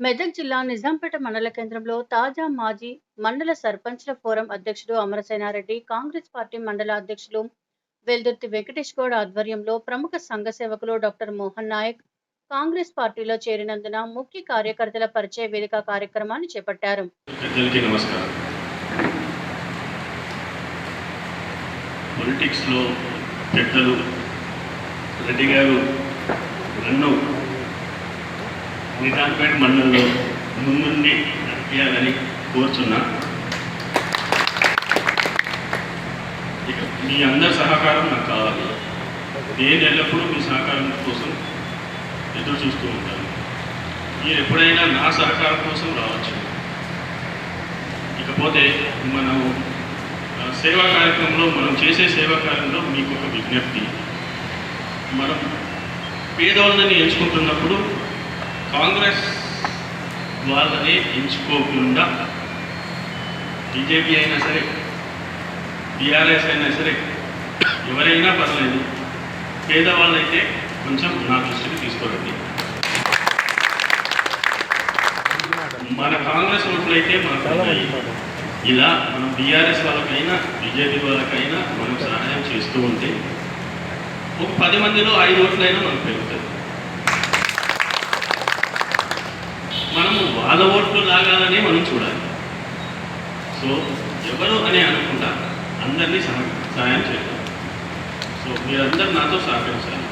మెదక్ జిల్లా నిజాంపేట మండల కేంద్రంలో తాజా మాజీ మండల సర్పంచ్ల ఫోరం అధ్యక్షుడు అమరసేనారెడ్డి కాంగ్రెస్ పార్టీ మండల అధ్యక్షులు వెల్దుర్తి వెంకటేష్ గౌడ్ ఆధ్వర్యంలో ప్రముఖ సంఘ సేవకులు డాక్టర్ మోహన్ నాయక్ కాంగ్రెస్ పార్టీలో చేరినందున ముఖ్య కార్యకర్తల పరిచయ వేదిక కార్యక్రమాన్ని చేపట్టారు. పొలిటిక్స్లో పెద్దలు రెడ్డి గారు నన్ను నిజాంపేట మండలంలో ముందుండి నడిపించాలని కోరుచున్నా. ఇక మీ అందరి సహకారం నాకు కావాలి. నేను ఎల్లప్పుడూ మీ సహకారం కోసం ఎదురు చూస్తూ ఉంటాను. మీరు ఎప్పుడైనా నా సహకారం కోసం రావచ్చు. ఇకపోతే మనం సేవా కార్యక్రమంలో మనం చేసే సేవా కార్యంలో మీకు ఒక విజ్ఞప్తి. మనం పేదవాళ్ళని ఎంచుకుంటున్నప్పుడు కాంగ్రెస్ వాళ్ళని ఎంచుకోకుండా బీజేపీ అయినా సరే బీఆర్ఎస్ అయినా సరే ఎవరైనా పర్లేదు పేదవాళ్ళైతే కొంచెం నా దృష్టికి తీసుకోరండి మన కాంగ్రెస్ ఓట్లు అయితే మనకు. ఇలా మనం బీఆర్ఎస్ వాళ్ళకైనా బీజేపీ వాళ్ళకైనా మనం సహాయం చేస్తూ ఉంటే ఒక పది మందిలో ఐదు ఓట్లైనా మనకు పెరుగుతుంది మనము వాళ్ళ ఓట్లు లాగాలనే మనం చూడాలి. సో ఎవరు అని అనుకుంటా అందరినీ సహాయం చేయాలి సో మీరందరూ నాతో సహకరించాలి.